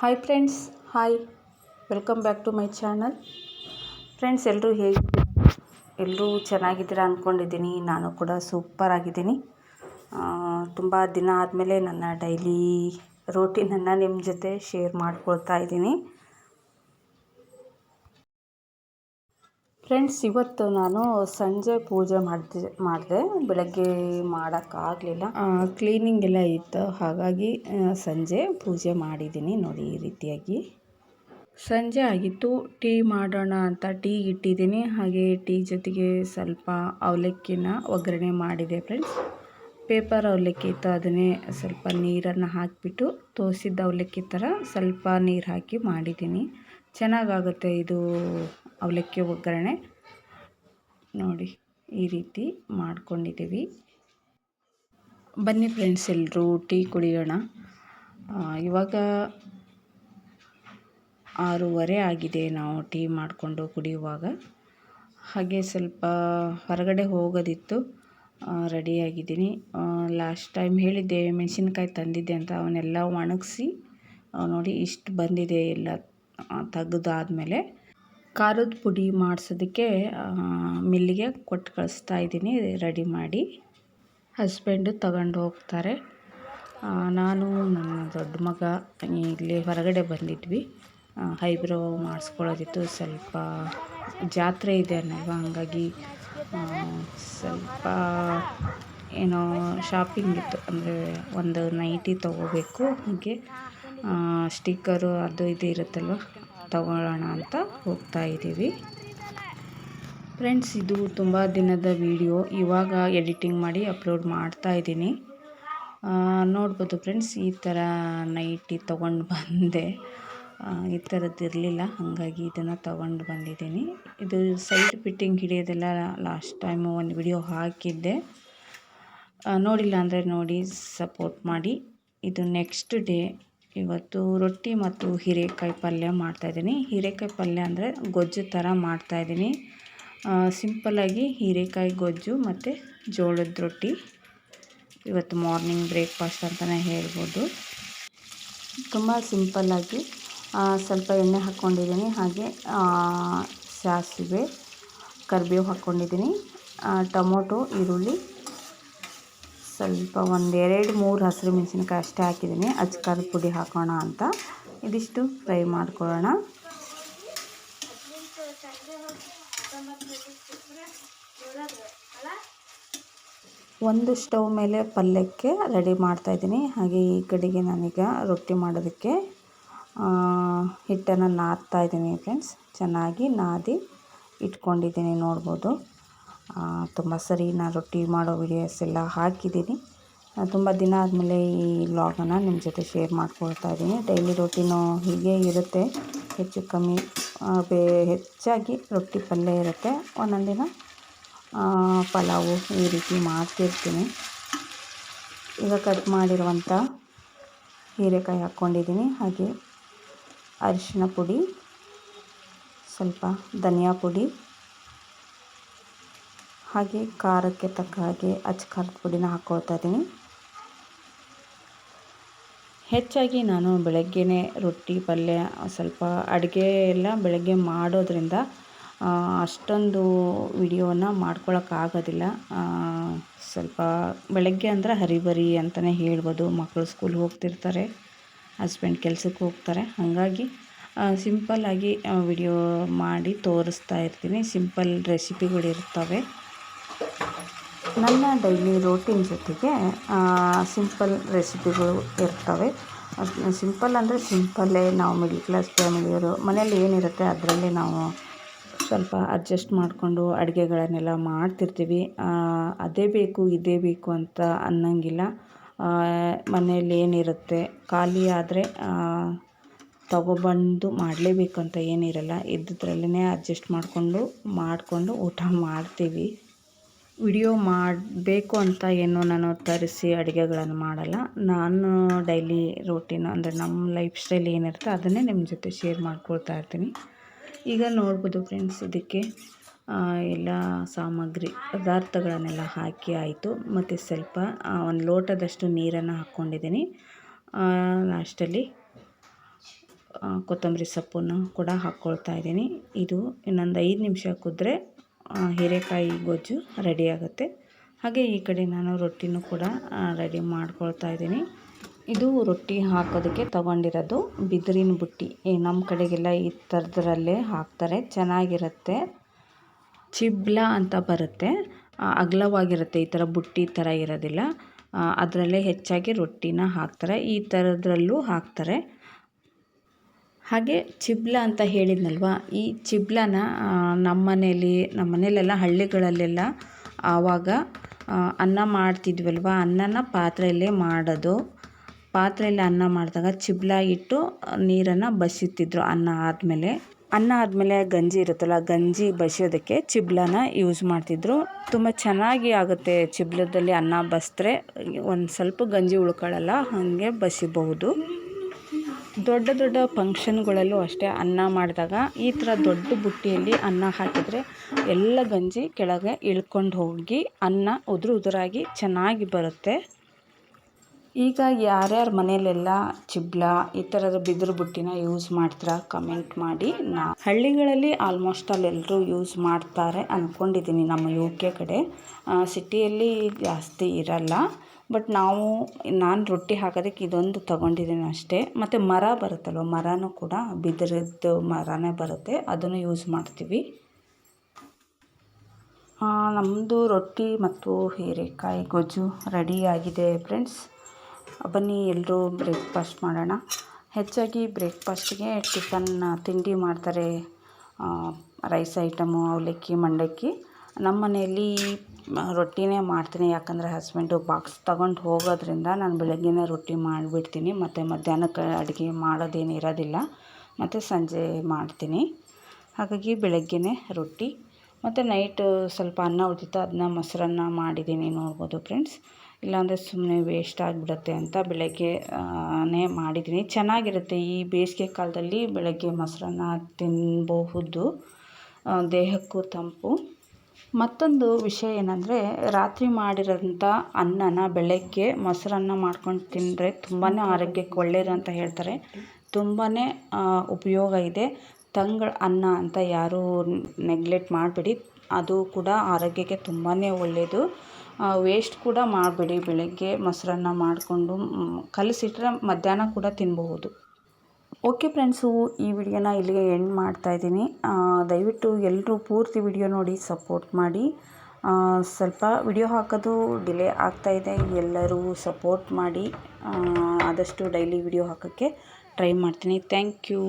Hi friends hi welcome back to my channel friends ಎಲ್ಲರೂ ಹೇಗಿದ್ದೀರಾ ಎಲ್ಲರೂ ಚೆನ್ನಾಗಿದ್ದೀರಾ ಅಂದ್ಕೊಂಡಿದ್ದೀನಿ ನಾನು ಕೂಡ ಸೂಪರ್ ಆಗಿದ್ದೀನಿ. ತುಂಬ ದಿನ ಆದಮೇಲೆ ನನ್ನ ಡೈಲಿ ರೂಟೀನನ್ನು ನಿಮ್ಮ ಜೊತೆ ಶೇರ್ ಮಾಡ್ಕೊಳ್ತಾ ಇದ್ದೀನಿ. ಫ್ರೆಂಡ್ಸ್ ಇವತ್ತು ನಾನು ಸಂಜೆ ಪೂಜೆ ಮಾಡ್ತಿ, ಮಾಡಿದೆ. ಬೆಳಗ್ಗೆ ಮಾಡೋಕ್ಕಾಗಲಿಲ್ಲ. ಕ್ಲೀನಿಂಗ್ ಎಲ್ಲ ಇತ್ತು. ಹಾಗಾಗಿ ಸಂಜೆ ಪೂಜೆ ಮಾಡಿದ್ದೀನಿ ನೋಡಿ ಈ ರೀತಿಯಾಗಿ. ಸಂಜೆ ಆಗಿತ್ತು. ಟೀ ಮಾಡೋಣ ಅಂತ ಟೀ ಇಟ್ಟಿದ್ದೀನಿ. ಹಾಗೆ ಟೀ ಜೊತೆಗೆ ಸ್ವಲ್ಪ ಅವಲಕ್ಕಿನ ಒಗ್ಗರಣೆ ಮಾಡಿದೆ ಫ್ರೆಂಡ್ಸ್ ಪೇಪರ್ ಅವಲಕ್ಕಿ ಇತ್ತು. ಅದನ್ನೇ ಸ್ವಲ್ಪ ನೀರನ್ನು ಹಾಕಿಬಿಟ್ಟು ತೋಸಿದ್ದ ಅವಲಕ್ಕಿ ಥರ ಸ್ವಲ್ಪ ನೀರು ಹಾಕಿ ಮಾಡಿದ್ದೀನಿ. ಚೆನ್ನಾಗಾಗುತ್ತೆ ಇದು. ಅವಲಕ್ಕಿ ಒಗ್ಗರಣೆ ನೋಡಿ ಈ ರೀತಿ ಮಾಡ್ಕೊಂಡಿದ್ದೀವಿ. ಬನ್ನಿ ಫ್ರೆಂಡ್ಸ್ ಎಲ್ಲರೂ ಟೀ ಕುಡಿಯೋಣ. ಇವಾಗ ಆರೂವರೆ ಆಗಿದೆ ನಾವು ಟೀ ಮಾಡಿಕೊಂಡು ಕುಡಿಯುವಾಗ. ಹಾಗೆ ಸ್ವಲ್ಪ ಹೊರಗಡೆ ಹೋಗೋದಿತ್ತು. ರೆಡಿಯಾಗಿದ್ದೀನಿ ಲಾಸ್ಟ್ ಟೈಮ್ ಹೇಳಿದ್ದೆ, ಮೆಣಸಿನ್ಕಾಯಿ ತಂದಿದ್ದೆ ಅಂತ. ಅವನ್ನೆಲ್ಲ ಒಣಗಿಸಿ ನೋಡಿ ಇಷ್ಟು ಬಂದಿದೆ ಎಲ್ಲ ತೆಗೆದಾದ್ಮೇಲೆ. ಖಾರದ ಪುಡಿ ಮಾಡಿಸೋದಕ್ಕೆ ಮಿಲ್ಲಿಗೆ ಕೊಟ್ಟು ಕಳಿಸ್ತಾ ಇದ್ದೀನಿ, ರೆಡಿ ಮಾಡಿ. ಹಸ್ಬೆಂಡು ತಗೊಂಡು ಹೋಗ್ತಾರೆ. ನಾನು, ನನ್ನ ದೊಡ್ಡ ಮಗ, ಇಲ್ಲಿ ಹೊರಗಡೆ ಬಂದಿದ್ವಿ. ಹೈಬ್ರೋ ಮಾಡಿಸ್ಕೊಳ್ಳೋದಿತ್ತು. ಸ್ವಲ್ಪ ಜಾತ್ರೆ ಇದೆ ಅನ್ನೋಲ್ವ? ಹಂಗಾಗಿ ಸ್ವಲ್ಪ ಏನೋ ಶಾಪಿಂಗ್ ಇತ್ತು. ಅಂದರೆ ಒಂದು ನೈಟಿ ತೊಗೋಬೇಕು. ಹಾಗೆ ಸ್ಟಿಕ್ಕರು ಅದು ಇದು ಇರುತ್ತಲ್ವ? ತಗೊಳ್ಳೋಣ ಅಂತ ಹೋಗ್ತಾ ಇದ್ದೀವಿ. ಫ್ರೆಂಡ್ಸ್, ಇದು ತುಂಬ ದಿನದ ವಿಡಿಯೋ. ಇವಾಗ ಎಡಿಟಿಂಗ್ ಮಾಡಿ ಅಪ್ಲೋಡ್ ಮಾಡ್ತಾ ಇದ್ದೀನಿ. ನೋಡ್ಬೋದು ಫ್ರೆಂಡ್ಸ್, ಈ ಥರ ನೈಟಿ ತೊಗೊಂಡು ಬಂದೆ. ಈ ಥರದ್ದು ಇರಲಿಲ್ಲ, ಹಾಗಾಗಿ ಇದನ್ನು ತೊಗೊಂಡು ಬಂದಿದ್ದೀನಿ. ಇದು ಸೈಡ್ ಫಿಟ್ಟಿಂಗ್ ಹಿಡಿಯೋದೆಲ್ಲ ಲಾಸ್ಟ್ ಟೈಮು ಒಂದು ವಿಡಿಯೋ ಹಾಕಿದ್ದೆ. ನೋಡಿಲ್ಲ ಅಂದರೆ ನೋಡಿ, ಸಪೋರ್ಟ್ ಮಾಡಿ. ಇದು ನೆಕ್ಸ್ಟ್ ಡೇ ಇವತ್ತು ರೊಟ್ಟಿ ಮತ್ತು ಹೀರೆಕಾಯಿ ಪಲ್ಯ ಮಾಡ್ತಾಯಿದ್ದೀನಿ ಹೀರೆಕಾಯಿ ಪಲ್ಯ ಅಂದರೆ ಗೊಜ್ಜು ಥರ ಮಾಡ್ತಾಯಿದ್ದೀನಿ ಸಿಂಪಲ್ಲಾಗಿ ಹೀರೆಕಾಯಿ ಗೊಜ್ಜು ಮತ್ತು ಜೋಳದ ರೊಟ್ಟಿ. ಇವತ್ತು ಮಾರ್ನಿಂಗ್ ಬ್ರೇಕ್ಫಾಸ್ಟ್ ಅಂತಲೇ ಹೇಳ್ಬೋದು. ತುಂಬ ಸಿಂಪಲ್ಲಾಗಿ ಸ್ವಲ್ಪ ಎಣ್ಣೆ ಹಾಕ್ಕೊಂಡಿದ್ದೀನಿ ಹಾಗೆ ಸಾಸಿವೆ, ಕರಿಬೇವು ಹಾಕ್ಕೊಂಡಿದ್ದೀನಿ ಟೊಮೊಟೊ, ಈರುಳ್ಳಿ ಸ್ವಲ್ಪ ಒಂದೆರಡು ಮೂರು ಹಸಿರು ಮೆಣಸಿನ್ಕಾಯಿ ಅಷ್ಟೇ ಹಾಕಿದ್ದೀನಿ. ಅಚ್ಕಾರದ ಪುಡಿ ಹಾಕೋಣ ಅಂತ. ಇದಿಷ್ಟು ಫ್ರೈ ಮಾಡ್ಕೊಳ್ಳೋಣ. ಒಂದು ಸ್ಟವ್ ಮೇಲೆ ಪಲ್ಯಕ್ಕೆ ರೆಡಿ ಮಾಡ್ತಾಯಿದ್ದೀನಿ ಹಾಗೆ ಈ ಕಡೆಗೆ ನಾನೀಗ ರೊಟ್ಟಿ ಮಾಡೋದಕ್ಕೆ ಹಿಟ್ಟನ್ನು ನಾದ್ತಾ ಇದ್ದೀನಿ ಫ್ರೆಂಡ್ಸ್. ಚೆನ್ನಾಗಿ ನಾದಿ ಇಟ್ಕೊಂಡಿದ್ದೀನಿ ನೋಡ್ಬೋದು. ತುಂಬ ಸರಿ ನಾನು ರೊಟ್ಟಿ ಮಾಡೋ ವಿಡಿಯೋಸ್ ಎಲ್ಲ ಹಾಕಿದ್ದೀನಿ. ತುಂಬ ದಿನ ಆದಮೇಲೆ ಈ ವ್ಲಾಗನ್ನು ನಿಮ್ಮ ಜೊತೆ ಶೇರ್ ಮಾಡ್ಕೊಳ್ತಾ ಇದ್ದೀನಿ. ಡೈಲಿ ರೊಟ್ಟಿನೂ ಹೀಗೆ ಇರುತ್ತೆ. ಹೆಚ್ಚು ಕಮ್ಮಿ ಬೇ, ಹೆಚ್ಚಾಗಿ ರೊಟ್ಟಿ ಪಲ್ಯ ಇರುತ್ತೆ. ಒಂದೊಂದು ದಿನ ಪಲಾವು ಈ ರೀತಿ ಮಾಡ್ತಿರ್ತೀನಿ. ಈಗ ಕಟ್ ಮಾಡಿರುವಂಥ ಹೀರೆಕಾಯಿ ಹಾಕ್ಕೊಂಡಿದ್ದೀನಿ ಹಾಗೆ ಅರಿಶಿನ ಪುಡಿ, ಸ್ವಲ್ಪ ಧನಿಯಾ ಪುಡಿ ಹಾಗೆ ಖಾರಕ್ಕೆ ತಕ್ಕ ಹಾಗೆ ಅಚ್ಚ ಖಾರದ ಪುಡಿನ ಹಾಕ್ಕೊಳ್ತಾ ಇದ್ದೀನಿ. ಹೆಚ್ಚಾಗಿ ನಾನು ಬೆಳಗ್ಗೆನೇ ರೊಟ್ಟಿ, ಪಲ್ಯ, ಸ್ವಲ್ಪ ಅಡುಗೆ ಎಲ್ಲ ಬೆಳಗ್ಗೆ ಮಾಡೋದ್ರಿಂದ ಅಷ್ಟೊಂದು ವಿಡಿಯೋನ ಮಾಡ್ಕೊಳಕ್ಕಾಗೋದಿಲ್ಲ ಸ್ವಲ್ಪ ಬೆಳಗ್ಗೆ ಅಂದರೆ ಹರಿಬರಿ ಅಂತಲೇ ಹೇಳ್ಬೋದು. ಮಕ್ಕಳು ಸ್ಕೂಲ್ ಹೋಗ್ತಿರ್ತಾರೆ, ಹಸ್ಬೆಂಡ್ ಕೆಲಸಕ್ಕೆ ಹೋಗ್ತಾರೆ. ಹಾಗಾಗಿ ಸಿಂಪಲ್ಲಾಗಿ ವಿಡಿಯೋ ಮಾಡಿ ತೋರಿಸ್ತಾ ಇರ್ತೀನಿ. ಸಿಂಪಲ್ ರೆಸಿಪಿಗಳಿರ್ತವೆ. ನನ್ನ ಡೈಲಿ ರೂಟೀನ್ ಜೊತೆಗೆ ಸಿಂಪಲ್ ರೆಸಿಪಿಗಳು ಇರ್ತವೆ. ಸಿಂಪಲ್ ಅಂದರೆ ಸಿಂಪಲ್ಲೇ ನಾವು ಮಿಡ್ಲ್ ಕ್ಲಾಸ್ ಫ್ಯಾಮಿಲಿಯವರು ಮನೇಲಿ ಏನಿರುತ್ತೆ ಅದರಲ್ಲೇ ನಾವು ಸ್ವಲ್ಪ ಅಡ್ಜಸ್ಟ್ ಮಾಡಿಕೊಂಡು ಅಡುಗೆಗಳನ್ನೆಲ್ಲ ಮಾಡ್ತಿರ್ತೀವಿ. ಅದೇ ಬೇಕು, ಇದೇ ಬೇಕು ಅಂತ ಅನ್ನಂಗಿಲ್ಲ. ಮನೇಲಿ ಏನಿರುತ್ತೆ, ಖಾಲಿ ಆದರೆ ತಗೊಬಂದು ಮಾಡಲೇಬೇಕು ಅಂತ ಏನಿರಲ್ಲ ಇದ್ದಿದ್ರಲ್ಲೇ ಅಡ್ಜಸ್ಟ್ ಮಾಡಿಕೊಂಡು ಮಾಡಿಕೊಂಡು ಊಟ ಮಾಡ್ತೀವಿ. ವಿಡಿಯೋ ಮಾಡಬೇಕು ಅಂತ ಏನು ನಾನು ತರಿಸಿ ಅಡುಗೆಗಳನ್ನು ಮಾಡಲ್ಲ. ನಾನು ಡೈಲಿ ರೂಟೀನ್ ಅಂದರೆ ನಮ್ಮ ಲೈಫ್ ಸ್ಟೈಲ್ ಏನಿರುತ್ತೆ ಅದನ್ನೇ ನಿಮ್ಮ ಜೊತೆ ಶೇರ್ ಮಾಡ್ಕೊಳ್ತಾ ಇರ್ತೀನಿ. ಈಗ ನೋಡ್ಬೋದು ಫ್ರೆಂಡ್ಸ್ ಇದಕ್ಕೆ ಎಲ್ಲ ಸಾಮಗ್ರಿ, ಪದಾರ್ಥಗಳನ್ನೆಲ್ಲ ಹಾಕಿ ಆಯಿತು. ಮತ್ತು ಸ್ವಲ್ಪ ಒಂದು ಲೋಟದಷ್ಟು ನೀರನ್ನು ಹಾಕ್ಕೊಂಡಿದ್ದೀನಿ. ಲಾಸ್ಟಲ್ಲಿ ಕೊತ್ತಂಬರಿ ಸೊಪ್ಪನ್ನು ಕೂಡ ಹಾಕ್ಕೊಳ್ತಾ ಇದ್ದೀನಿ. ಇದು ಇನ್ನೊಂದು ಐದು ನಿಮಿಷ ಕುದ್ರೆ ಹೀರೆಕಾಯಿ ಗೊಜ್ಜು ರೆಡಿ ಆಗುತ್ತೆ. ಹಾಗೆ ಈ ಕಡೆ ನಾನು ರೊಟ್ಟಿನೂ ಕೂಡ ರೆಡಿ ಮಾಡ್ಕೊಳ್ತಾ ಇದ್ದೀನಿ. ಇದು ರೊಟ್ಟಿ ಹಾಕೋದಕ್ಕೆ ತಗೊಂಡಿರೋದು ಬಿದಿರಿನ ಬುಟ್ಟಿ. ನಮ್ಮ ಕಡೆಗೆಲ್ಲ ಈ ಥರದ್ರಲ್ಲೇ ಹಾಕ್ತಾರೆ. ಚೆನ್ನಾಗಿರುತ್ತೆ. ಚಿಬ್ಲ ಅಂತ ಬರುತ್ತೆ. ಅಗಲವಾಗಿರುತ್ತೆ. ಈ ಥರ ಬುಟ್ಟಿ ಥರ ಇರೋದಿಲ್ಲ. ಅದರಲ್ಲೇ ಹೆಚ್ಚಾಗಿ ರೊಟ್ಟಿನ ಹಾಕ್ತಾರೆ. ಈ ಥರದ್ರಲ್ಲೂ ಹಾಕ್ತಾರೆ. ಹಾಗೆ ಚಿಬ್ಲ ಅಂತ ಹೇಳಿದ್ನಲ್ವ? ಈ ಚಿಬ್ಲನ ನಮ್ಮ ಮನೇಲಿ, ನಮ್ಮ ಮನೇಲೆಲ್ಲ ಹಳ್ಳಿಗಳಲ್ಲೆಲ್ಲ ಆವಾಗ ಅನ್ನ ಮಾಡ್ತಿದ್ವಲ್ವ? ಅನ್ನನ ಪಾತ್ರೆಯಲ್ಲೇ ಮಾಡೋದು. ಪಾತ್ರೆಯಲ್ಲಿ ಅನ್ನ ಮಾಡಿದಾಗ ಚಿಬ್ಲ ಇಟ್ಟು ನೀರನ್ನು ಬಸಿತಿದ್ರು ಅನ್ನ ಆದಮೇಲೆ. ಅನ್ನ ಆದಮೇಲೆ ಗಂಜಿ ಇರುತ್ತಲ್ಲ, ಗಂಜಿ ಬಸಿಯೋದಕ್ಕೆ ಚಿಬ್ಲನ ಯೂಸ್ ಮಾಡ್ತಿದ್ರು. ತುಂಬ ಚೆನ್ನಾಗಿ ಆಗುತ್ತೆ ಚಿಬ್ಲದಲ್ಲಿ ಅನ್ನ ಬಸಿದ್ರೆ. ಒಂದು ಸ್ವಲ್ಪ ಗಂಜಿ ಉಳ್ಕೊಳ್ಳಲ್ಲ, ಹಾಗೆ ಬಸಿಬಹುದು. ದೊಡ್ಡ ದೊಡ್ಡ ಫಂಕ್ಷನ್ಗಳಲ್ಲೂ ಅಷ್ಟೇ ಅನ್ನ ಮಾಡಿದಾಗ ಈ ಥರ ದೊಡ್ಡ ಬುಟ್ಟಿಯಲ್ಲಿ ಅನ್ನ ಹಾಕಿದರೆ ಎಲ್ಲ ಗಂಜಿ ಕೆಳಗೆ ಇಳ್ಕೊಂಡು ಹೋಗಿ ಅನ್ನ ಉದುರು ಉದುರಾಗಿ ಚೆನ್ನಾಗಿ ಬರುತ್ತೆ. ಈಗ ಯಾರ್ಯಾರ ಮನೆಯಲ್ಲೆಲ್ಲ ಚಿಬ್ಲ ಈ ಥರದ ಬಿದಿರು ಬುಟ್ಟಿನ ಯೂಸ್ ಮಾಡ್ತೀರಾ ಕಮೆಂಟ್ ಮಾಡಿ. ನಾ ಹಳ್ಳಿಗಳಲ್ಲಿ ಆಲ್ಮೋಸ್ಟ್ ಅಲ್ಲೆಲ್ಲರೂ ಯೂಸ್ ಮಾಡ್ತಾರೆ ಅಂದ್ಕೊಂಡಿದ್ದೀನಿ ನಮ್ಮ ಯು ಕೆ ಕಡೆ. ಸಿಟಿಯಲ್ಲಿ ಜಾಸ್ತಿ ಇರಲ್ಲ. ಬಟ್ ನಾವು, ನಾನು ರೊಟ್ಟಿ ಹಾಕೋದಕ್ಕೆ ಇದೊಂದು ತೊಗೊಂಡಿದ್ದೀನಿ ಅಷ್ಟೇ. ಮತ್ತು ಮರ ಬರುತ್ತಲ್ವ, ಮರನೂ ಕೂಡ ಬಿದಿರದ್ದು ಮರನೇ ಬರುತ್ತೆ, ಅದನ್ನು ಯೂಸ್ ಮಾಡ್ತೀವಿ. ನಮ್ಮದು ರೊಟ್ಟಿ ಮತ್ತು ಹೀರೆಕಾಯಿ ಗೊಜ್ಜು ರೆಡಿ ಆಗಿದೆ ಫ್ರೆಂಡ್ಸ್ ಬನ್ನಿ ಎಲ್ಲರೂ ಬ್ರೇಕ್ಫಾಸ್ಟ್ ಮಾಡೋಣ. ಹೆಚ್ಚಾಗಿ ಬ್ರೇಕ್ಫಾಸ್ಟಿಗೆ ಟಿಫನ್ ತಿಂಡಿ ಮಾಡ್ತಾರೆ. ರೈಸ್ ಐಟಮು ಅವಲಕ್ಕಿ, ಮಂಡಕ್ಕಿ. ನಮ್ಮ ಮನೆಯಲ್ಲಿ ರೊಟ್ಟಿನೇ ಮಾಡ್ತೀನಿ. ಯಾಕಂದರೆ ಹಸ್ಬೆಂಡು ಬಾಕ್ಸ್ ತಗೊಂಡು ಹೋಗೋದ್ರಿಂದ ನಾನು ಬೆಳಗ್ಗೆನೇ ರೊಟ್ಟಿ ಮಾಡಿಬಿಡ್ತೀನಿ. ಮತ್ತು ಮಧ್ಯಾಹ್ನಕ್ಕೆ ಅಡುಗೆ ಮಾಡೋದೇನು ಇರೋದಿಲ್ಲ. ಮತ್ತು ಸಂಜೆ ಮಾಡ್ತೀನಿ. ಹಾಗಾಗಿ ಬೆಳಗ್ಗೆನೇ ರೊಟ್ಟಿ. ಮತ್ತು ನೈಟ್ ಸ್ವಲ್ಪ ಅನ್ನ ಉಳಿದಿತ್ತು ಅದನ್ನ ಮೊಸರನ್ನ ಮಾಡಿದ್ದೀನಿ. ನೋಡ್ಬೋದು ಫ್ರೆಂಡ್ಸ್ ಇಲ್ಲಾಂದರೆ ಸುಮ್ಮನೆ ವೇಸ್ಟ್ ಆಗಿಬಿಡುತ್ತೆ ಅಂತ ಬೆಳಗ್ಗೆನೇ ಮಾಡಿದ್ದೀನಿ. ಚೆನ್ನಾಗಿರುತ್ತೆ. ಈ ಬೇಸಿಗೆ ಕಾಲದಲ್ಲಿ ಬೆಳಗ್ಗೆ ಮೊಸರನ್ನ ತಿನ್ನಬಹುದು ದೇಹಕ್ಕೂ ತಂಪು. ಮತ್ತೊಂದು ವಿಷಯ ಏನಂದರೆ, ರಾತ್ರಿ ಮಾಡಿರೋಂಥ ಅನ್ನನ ಬೆಳಗ್ಗೆ ಮೊಸರನ್ನ ಮಾಡ್ಕೊಂಡು ತಿಂದರೆ ತುಂಬಾ ಆರೋಗ್ಯಕ್ಕೆ ಒಳ್ಳೆಯದು ಅಂತ ಹೇಳ್ತಾರೆ. ತುಂಬಾ ಉಪಯೋಗ ಇದೆ. ತಂಗಳ ಅನ್ನ ಅಂತ ಯಾರೂ ನೆಗ್ಲೆಕ್ಟ್ ಮಾಡಬೇಡಿ. ಅದು ಕೂಡ ಆರೋಗ್ಯಕ್ಕೆ ತುಂಬಾ ಒಳ್ಳೆಯದು ವೇಸ್ಟ್ ಕೂಡ ಮಾಡಬೇಡಿ. ಬೆಳಗ್ಗೆ ಮೊಸರನ್ನ ಮಾಡಿಕೊಂಡು ಕಲಸಿಟ್ರೆ ಮಧ್ಯಾಹ್ನ ಕೂಡ ತಿನ್ನಬಹುದು ಓಕೆ ಫ್ರೆಂಡ್ಸು ಈ ವಿಡಿಯೋನ ಇಲ್ಲಿಗೆ ಎಂಡ್ ಮಾಡ್ತಾ ಇದ್ದೀನಿ. ದಯವಿಟ್ಟು ಎಲ್ಲರೂ ಪೂರ್ತಿ ವಿಡಿಯೋ ನೋಡಿ ಸಪೋರ್ಟ್ ಮಾಡಿ. ಸ್ವಲ್ಪ ವಿಡಿಯೋ ಹಾಕೋದು ಡಿಲೇ ಆಗ್ತಾಯಿದೆ ಎಲ್ಲರೂ ಸಪೋರ್ಟ್ ಮಾಡಿ. ಆದಷ್ಟು ಡೈಲಿ ವಿಡಿಯೋ ಹಾಕೋಕ್ಕೆ ಟ್ರೈ ಮಾಡ್ತೀನಿ. Thank you